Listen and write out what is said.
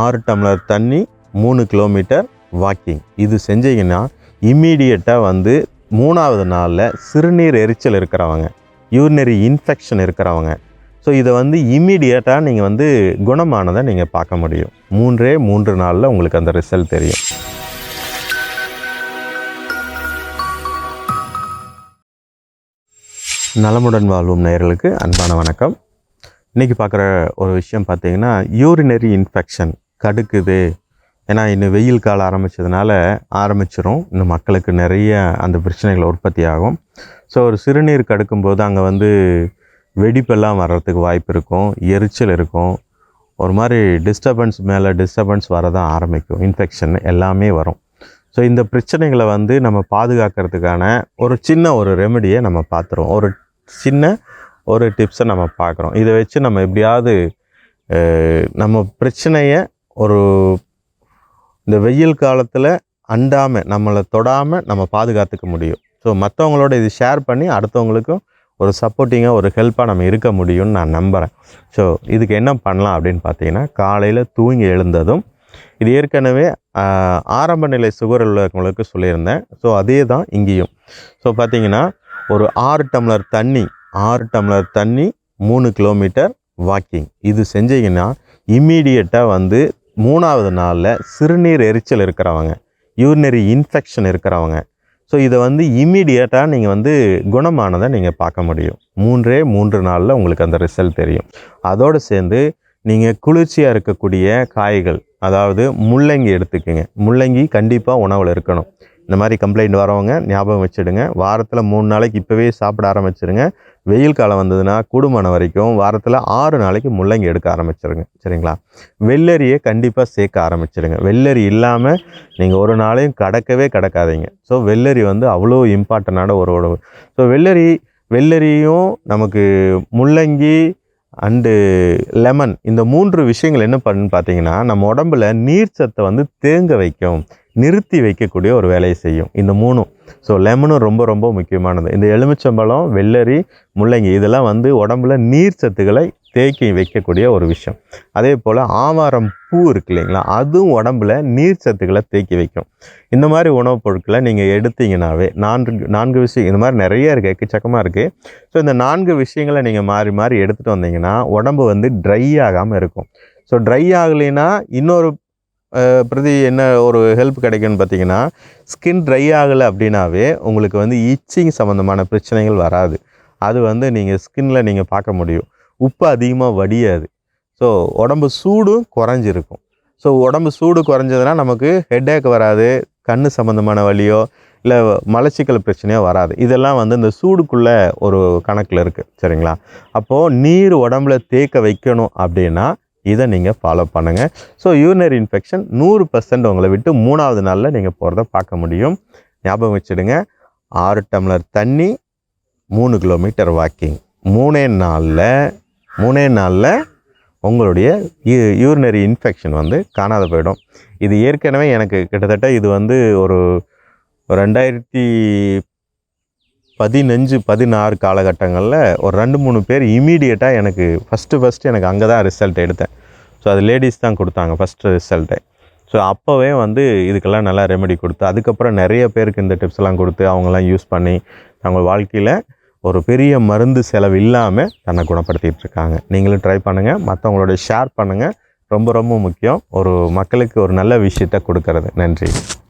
ஆறு டம்ளர் தண்ணி மூணு கிலோமீட்டர் வாக்கிங் இது செஞ்சீங்கன்னா இம்மீடியட்டாக வந்து மூணாவது நாளில் சிறுநீர் எரிச்சல் இருக்கிறவங்க யூரினரி இன்ஃபெக்ஷன் இருக்கிறவங்க. ஸோ இதை வந்து இம்மீடியட்டாக நீங்கள் வந்து குணமானதை நீங்கள் பார்க்க முடியும். மூன்றே மூன்று நாளில் உங்களுக்கு அந்த ரிசல்ட் தெரியும். நலமுடன் வாழ்வும் நேயர்களுக்கு அன்பான வணக்கம். இன்றைக்கி பார்க்குற ஒரு விஷயம் பார்த்தீங்கன்னா யூரினரி இன்ஃபெக்ஷன் கடுக்குது. ஏன்னா இன்னும் வெயில் காலம் ஆரம்பித்ததுனால ஆரம்பிச்சிரும். இன்னும் மக்களுக்கு நிறைய அந்த பிரச்சனைகள் உற்பத்தி ஆகும். ஸோ ஒரு சிறுநீர் கடுக்கும்போது அங்கே வந்து வெடிப்பெல்லாம் வர்றதுக்கு வாய்ப்பு இருக்கும். எரிச்சல் இருக்கும். ஒரு மாதிரி டிஸ்டர்பன்ஸ் மேலே டிஸ்டர்பன்ஸ் வரதான் ஆரம்பிக்கும். இன்ஃபெக்ஷன் எல்லாமே வரும். ஸோ இந்த பிரச்சனைகளை வந்து நம்ம பாதுகாக்கிறதுக்கான ஒரு சின்ன ஒரு ரெமெடியை நம்ம பார்த்துருவோம். ஒரு சின்ன ஒரு டிப்ஸை நம்ம பார்க்குறோம். இதை வச்சு நம்ம எப்படியாவது நம்ம பிரச்சனையை ஒரு இந்த வெயில் காலத்தில் அண்டாமல் நம்மளை தொடாமல் நம்ம பாதுகாத்துக்க முடியும். ஸோ மற்றவங்களோட இது ஷேர் பண்ணி அடுத்தவங்களுக்கும் ஒரு சப்போர்ட்டிங்காக ஒரு ஹெல்ப்பாக நம்ம இருக்க முடியும்னு நான் நம்புகிறேன் ஸோ இதுக்கு என்ன பண்ணலாம் அப்படின்னு பார்த்தீங்கன்னா காலையில் தூங்கி எழுந்ததும் இது ஏற்கனவே ஆரம்ப நிலை சுகர் உள்ளவங்களுக்கு சொல்லியிருந்தேன். ஸோ அதே தான் இங்கேயும். ஸோ பார்த்தீங்கன்னா ஒரு ஆறு டம்ளர் தண்ணி ஆறு டம்ளர் தண்ணி மூணு கிலோமீட்டர் வாக்கிங் இது செஞ்சீங்கன்னா இம்மீடியட்டாக வந்து மூணாவது நாளில் சிறுநீர் எரிச்சல் இருக்கிறவங்க யூரினரி இன்ஃபெக்ஷன் இருக்கிறவங்க. ஸோ இதை வந்து இம்மீடியட்டாக நீங்கள் வந்து குணமானதை நீங்கள் பார்க்க முடியும். மூன்றே மூன்று நாளில் உங்களுக்கு அந்த ரிசல்ட் தெரியும். அதோடு சேர்ந்து நீங்கள் குளிர்ச்சியாக இருக்கக்கூடிய காய்கள் அதாவது முள்ளங்கி எடுத்துக்கோங்க. முள்ளங்கி கண்டிப்பாக உணவில் இருக்கணும். இந்த மாதிரி கம்ப்ளைண்ட் வரவங்க ஞாபகம் வச்சுடுங்க. வாரத்தில் மூணு நாளைக்கு இப்போவே சாப்பிட ஆரம்பிச்சிடுங்க. வெயில் காலம் வந்ததுன்னா கூடுமான வரைக்கும் வாரத்தில் ஆறு நாளைக்கு முள்ளங்கி எடுக்க ஆரம்பிச்சிருங்க. சரிங்களா? வெள்ளரியை கண்டிப்பாக சேர்க்க ஆரம்பிச்சிடுங்க வெள்ளரி இல்லாமல் நீங்கள் ஒரு நாளையும் கடக்கவே கடக்காதீங்க. ஸோ வெள்ளரி வந்து அவ்வளோ இம்பார்ட்டண்டான ஒரு உணவு. ஸோ வெள்ளரி வெள்ளரியும் நமக்கு முள்ளங்கி அண்டு லெமன் இந்த மூன்று விஷயங்கள் என்ன பண்ணுன்னு பார்த்தீங்கன்னா நம்ம உடம்புல நீர் சத்தை வந்து தேங்க வைக்கும். நிறுத்தி வைக்கக்கூடிய ஒரு வேலையை செய்யும். இந்த மூணும். ஸோ லெமனும் ரொம்ப ரொம்ப முக்கியமானது. இந்த எலுமிச்சம்பழம் வெள்ளரி முள்ளங்கி இதெல்லாம் வந்து உடம்புல நீர் சத்துக்களை தேக்கி வைக்கக்கூடிய ஒரு விஷயம். அதே போல் ஆவாரம் பூ இருக்கு இல்லைங்களா? அதுவும் உடம்புல நீர் சத்துக்களை தேக்கி வைக்கும். இந்த மாதிரி உணவுப் பொருட்களை நீங்கள் எடுத்தீங்கன்னாவே நான்கு நான்கு விஷயம் இந்த மாதிரி நிறைய இருக்குது எக்கச்சக்கமாக இருக்குது ஸோ இந்த நான்கு விஷயங்களை நீங்கள் மாறி மாறி எடுத்துகிட்டு வந்தீங்கன்னா உடம்பு வந்து ட்ரை ஆகாமல் இருக்கும். ஸோ ட்ரை ஆகலைன்னா இன்னொரு பிரதி என்ன ஒரு ஹெல்ப் கிடைக்கும்னு பார்த்தீங்கன்னா ஸ்கின் ட்ரை ஆகலை அப்படின்னாவே உங்களுக்கு வந்து இச்சிங் சம்மந்தமான பிரச்சனைகள் வராது. அது வந்து நீங்கள் ஸ்கின்ல நீங்கள் பார்க்க முடியும். உப்பு அதிகமாக வடியாது. ஸோ உடம்பு சூடும் குறைஞ்சிருக்கும். ஸோ உடம்பு சூடு குறைஞ்சதுன்னா நமக்கு ஹெட்டேக் வராது கண் சம்மந்தமான வலியோ இல்லை மலச்சிக்கல் பிரச்சனையோ வராது. இதெல்லாம் வந்து இந்த சூடுக்குள்ளே ஒரு கணக்கில் இருக்குது சரிங்களா? அப்போது நீர் உடம்புல தேக்க வைக்கணும் அப்படின்னா இதை நீங்கள் ஃபாலோ பண்ணுங்கள் ஸோ யூரினரி இன்ஃபெக்ஷன் நூறு பர்சன்ட் உங்களை விட்டு மூணாவது நாளில் நீங்கள் போகிறத பார்க்க முடியும். ஞாபகம் வச்சுடுங்க. ஆறு டம்ளர் தண்ணி மூணு கிலோமீட்டர் வாக்கிங் மூணே நாளில் மூணே நாளில் உங்களுடைய யூரினரி இன்ஃபெக்ஷன் வந்து காணாத போயிடும். இது ஏற்கனவே எனக்கு கிட்டத்தட்ட இது வந்து ஒரு ரெண்டாயிரத்தி பதினஞ்சு பதினாறு காலகட்டங்களில் ஒரு ரெண்டு மூணு பேர் இமீடியட்டாக எனக்கு ஃபஸ்ட்டு ஃபஸ்ட்டு எனக்கு அங்கே தான் ரிசல்ட் எடுத்தேன். ஸோ அது லேடிஸ் தான் கொடுத்தாங்க ஃபஸ்ட்டு ரிசல்ட்டை ஸோ அப்போவே வந்து இதுக்கெல்லாம் நல்லா ரெமெடி கொடுத்து அதுக்கப்புறம் நிறைய பேருக்கு இந்த டிப்ஸ் எல்லாம் கொடுத்து அவங்கெல்லாம் யூஸ் பண்ணி அவங்க வாழ்க்கையில் ஒரு பெரிய மருந்து செலவு இல்லாமல் தன்னை குணப்படுத்திகிட்டு இருக்காங்க. நீங்களும் ட்ரை பண்ணுங்கள் மற்றவங்களோட ஷேர் பண்ணுங்கள் ரொம்ப ரொம்ப முக்கியம். ஒரு மக்களுக்கு ஒரு நல்ல விஷயத்தை கொடுக்கறது. நன்றி.